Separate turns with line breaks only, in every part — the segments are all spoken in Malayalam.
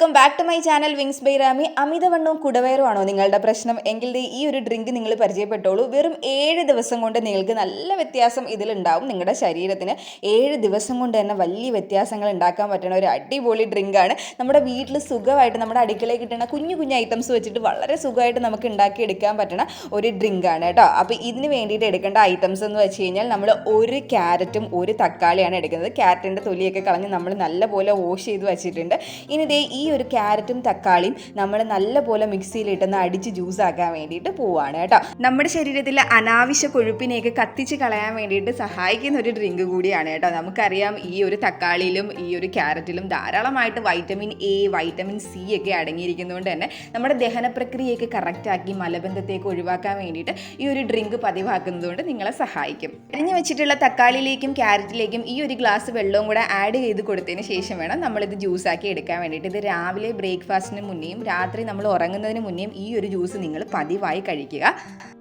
Welcome back to my channel wings ബൈറാമി അമിതവണ്ണവും കുടവയറുമാണോ നിങ്ങളുടെ പ്രശ്നം? എങ്കിൽ ഈ ഒരു ഡ്രിങ്ക് നിങ്ങൾ പരിചയപ്പെട്ടോളൂ. വെറും ഏഴ് ദിവസം കൊണ്ട് നിങ്ങൾക്ക് നല്ല വ്യത്യാസം ഇതിലുണ്ടാവും നിങ്ങളുടെ ശരീരത്തിന്. ഏഴ് ദിവസം കൊണ്ട് തന്നെ വലിയ വ്യത്യാസങ്ങൾ ഉണ്ടാക്കാൻ പറ്റുന്ന ഒരു അടിപൊളി ഡ്രിങ്കാണ്. നമ്മുടെ വീട്ടിൽ സുഖമായിട്ട് നമ്മുടെ അടുക്കളയിൽ കിട്ടുന്ന കുഞ്ഞു കുഞ്ഞു ഐറ്റംസ് വെച്ചിട്ട് വളരെ സുഖമായിട്ട് നമുക്ക് ഉണ്ടാക്കിയെടുക്കാൻ പറ്റുന്ന ഒരു ഡ്രിങ്കാണ് കേട്ടോ. അപ്പോൾ ഇതിന് വേണ്ടിയിട്ട് എടുക്കേണ്ട ഐറ്റംസ് എന്ന് വെച്ച് കഴിഞ്ഞാൽ നമ്മൾ ഒരു ക്യാരറ്റും ഒരു തക്കാളിയാണ് എടുക്കുന്നത്. ക്യാരറ്റിന്റെ തൊലിയൊക്കെ കളഞ്ഞ് നമ്മൾ നല്ലപോലെ വാഷ് ചെയ്ത് വെച്ചിട്ടുണ്ട്. ഇനി ദേ ഈ ഒരു ക്യാരറ്റും തക്കാളിയും നമ്മൾ നല്ലപോലെ മിക്സിയിലിട്ടൊന്ന് അടിച്ച് ജ്യൂസ് ആക്കാൻ വേണ്ടിയിട്ട് പോവാണ് കേട്ടോ. നമ്മുടെ ശരീരത്തിലെ അനാവശ്യ കൊഴുപ്പിനെയൊക്കെ കത്തിച്ച് കളയാൻ വേണ്ടിയിട്ട് സഹായിക്കുന്ന ഒരു ഡ്രിങ്ക് കൂടിയാണ് കേട്ടോ. നമുക്കറിയാം ഈ ഒരു തക്കാളിയിലും ഈ ഒരു ക്യാരറ്റിലും ധാരാളമായിട്ട് വൈറ്റമിൻ എ വൈറ്റമിൻ സി ഒക്കെ അടങ്ങിയിരിക്കുന്നതുകൊണ്ട് തന്നെ നമ്മുടെ ദഹന പ്രക്രിയയൊക്കെ കറക്റ്റാക്കി മലബന്ധത്തേക്ക് ഒഴിവാക്കാൻ വേണ്ടിയിട്ട് ഈ ഒരു ഡ്രിങ്ക് പതിവാക്കുന്നതുകൊണ്ട് നിങ്ങളെ സഹായിക്കും. അരിഞ്ഞു വെച്ചിട്ടുള്ള തക്കാളിയിലേക്കും ക്യാരറ്റിലേക്കും ഈ ഒരു ഗ്ലാസ് വെള്ളവും കൂടെ ആഡ് ചെയ്ത് കൊടുത്തതിന് ശേഷം വേണം നമ്മളിത് ജ്യൂസാക്കി എടുക്കാൻ വേണ്ടിയിട്ട്. ഇത് രാവിലെ ബ്രേക്ക്ഫാസ്റ്റിന് മുന്നേയും രാത്രി നമ്മൾ ഉറങ്ങുന്നതിന് മുന്നേയും ഈ ഒരു ജ്യൂസ് നിങ്ങൾ പതിവായി കഴിക്കുക.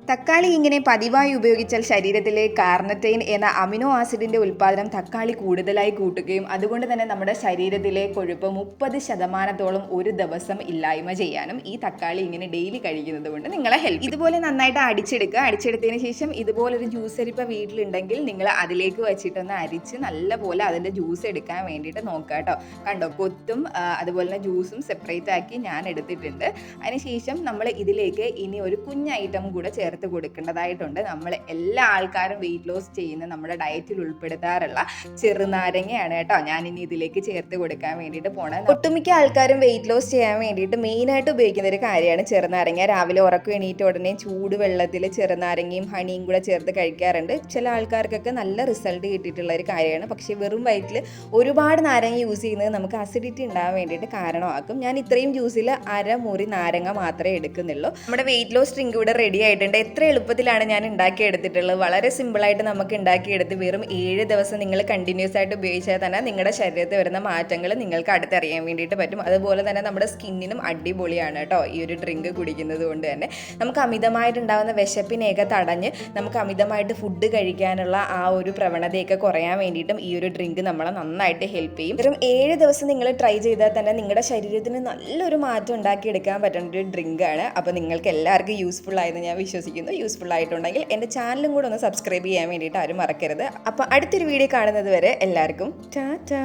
തക്കാളി ഇങ്ങനെ പതിവായി ഉപയോഗിച്ചാൽ ശരീരത്തിലെ കാർണറ്റൈൻ എന്ന അമിനോ ആസിഡിന്റെ ഉൽപ്പാദനം തക്കാളി കൂടുതലായി കൂട്ടുകയും അതുകൊണ്ട് തന്നെ നമ്മുടെ ശരീരത്തിലെ കൊഴുപ്പ് മുപ്പത് ശതമാനത്തോളം ഒരു ദിവസം ഇല്ലായ്മ ചെയ്യാനും ഈ തക്കാളി ഇങ്ങനെ ഡെയിലി കഴിക്കുന്നത് കൊണ്ട് നിങ്ങളെ ഹെൽപ്പ് ഇതുപോലെ നന്നായിട്ട് അടിച്ചെടുക്കുക. അടിച്ചെടുത്തതിന് ശേഷം ഇതുപോലൊരു ജ്യൂസ് അരിപ്പ വീട്ടിലുണ്ടെങ്കിൽ നിങ്ങൾ അതിലേക്ക് വെച്ചിട്ടൊന്ന് അരിച്ച് നല്ലപോലെ അതിന്റെ ജ്യൂസ് എടുക്കാൻ വേണ്ടിയിട്ട് നോക്കുക കേട്ടോ. കണ്ടോ? കൊത്തും അതുപോലെ തന്നെ ജ്യൂസും സെപ്പറേറ്റ് ആക്കി ഞാൻ എടുത്തിട്ടുണ്ട്. അതിനുശേഷം നമ്മൾ ഇതിലേക്ക് ഇനി ഒരു കുഞ്ഞ ഐറ്റം കൂടെ ചേർത്ത് കൊടുക്കേണ്ടതായിട്ടുണ്ട്. നമ്മൾ എല്ലാ ആൾക്കാരും വെയിറ്റ് ലോസ് ചെയ്യുന്ന നമ്മുടെ ഡയറ്റിൽ ഉൾപ്പെടുത്താറുള്ള ചെറുനാരങ്ങയാണ് കേട്ടോ ഞാൻ ഇനി ഇതിലേക്ക് ചേർത്ത് കൊടുക്കാൻ വേണ്ടിയിട്ട് പോണത്. ഒട്ടുമിക്ക ആൾക്കാരും വെയിറ്റ് ലോസ് ചെയ്യാൻ വേണ്ടിയിട്ട് മെയിനായിട്ട് ഉപയോഗിക്കുന്ന ഒരു കാര്യമാണ് ചെറുനാരങ്ങ. രാവിലെ ഉറക്കം എണീറ്റ ഉടനെ ചൂട് വെള്ളത്തിൽ ചെറുനാരങ്ങയും ഹണിയും കൂടെ ചേർത്ത് കഴിക്കാറുണ്ട്. ചില ആൾക്കാർക്കൊക്കെ നല്ല റിസൾട്ട് കിട്ടിയിട്ടുള്ള ഒരു കാര്യമാണ്. പക്ഷേ വെറും വയറ്റിൽ ഒരുപാട് നാരങ്ങ യൂസ് ചെയ്യുന്നത് നമുക്ക് അസിഡിറ്റി ഉണ്ടാകാൻ വേണ്ടിയിട്ട് കാരണമാക്കും. ഞാൻ ഇത്രയും ജ്യൂസിൽ അര മുറി നാരങ്ങ മാത്രമേ എടുക്കുന്നുള്ളൂ. നമ്മുടെ വെയിറ്റ് ലോസ് ഡ്രിങ്ക് ഇവിടെ റെഡി ആയിട്ടുണ്ട്. എത്ര എളുപ്പത്തിലാണ് ഞാൻ ഉണ്ടാക്കിയെടുത്തിട്ടുള്ളത്? വളരെ സിമ്പിളായിട്ട് നമുക്ക് ഉണ്ടാക്കിയെടുത്ത് വെറും ഏഴ് ദിവസം നിങ്ങൾ കണ്ടിന്യൂസ് ആയിട്ട് ഉപയോഗിച്ചാൽ തന്നെ നിങ്ങളുടെ ശരീരത്തിൽ വരുന്ന മാറ്റങ്ങൾ നിങ്ങൾക്ക് അടുത്തറിയാൻ വേണ്ടിയിട്ട് പറ്റും. അതുപോലെ തന്നെ നമ്മുടെ സ്കിന്നിനും അടിപൊളിയാണ് കേട്ടോ ഈ ഒരു ഡ്രിങ്ക് കുടിക്കുന്നത് കൊണ്ട് തന്നെ. നമുക്ക് അമിതമായിട്ടുണ്ടാകുന്ന വിശപ്പിനെയൊക്കെ തടഞ്ഞ് നമുക്ക് അമിതമായിട്ട് ഫുഡ് കഴിക്കാനുള്ള ആ ഒരു പ്രവണതയൊക്കെ കുറയാൻ വേണ്ടിയിട്ടും ഈ ഒരു ഡ്രിങ്ക് നമ്മളെ നന്നായിട്ട് ഹെൽപ്പ് ചെയ്യും. വെറും ഏഴ് ദിവസം നിങ്ങൾ ട്രൈ ചെയ്താൽ തന്നെ നിങ്ങളുടെ ശരീരത്തിന് നല്ലൊരു മാറ്റം ഉണ്ടാക്കിയെടുക്കാൻ പറ്റുന്ന ഒരു ഡ്രിങ്കാണ് അപ്പോൾ നിങ്ങൾക്ക് എല്ലാവർക്കും യൂസ്ഫുൾ ആയെന്ന് ഞാൻ വിശ്വസിക്കുന്നു. യൂസ്ഫുൾ ആയിട്ടുണ്ടെങ്കിൽ എന്റെ ചാനലും കൂടെ ഒന്ന് സബ്സ്ക്രൈബ് ചെയ്യാൻ വേണ്ടിയിട്ട് ആരും മറക്കരുത്. അപ്പോൾ അടുത്തൊരു വീഡിയോ കാണുന്നത് വരെ എല്ലാവർക്കും ടാറ്റാ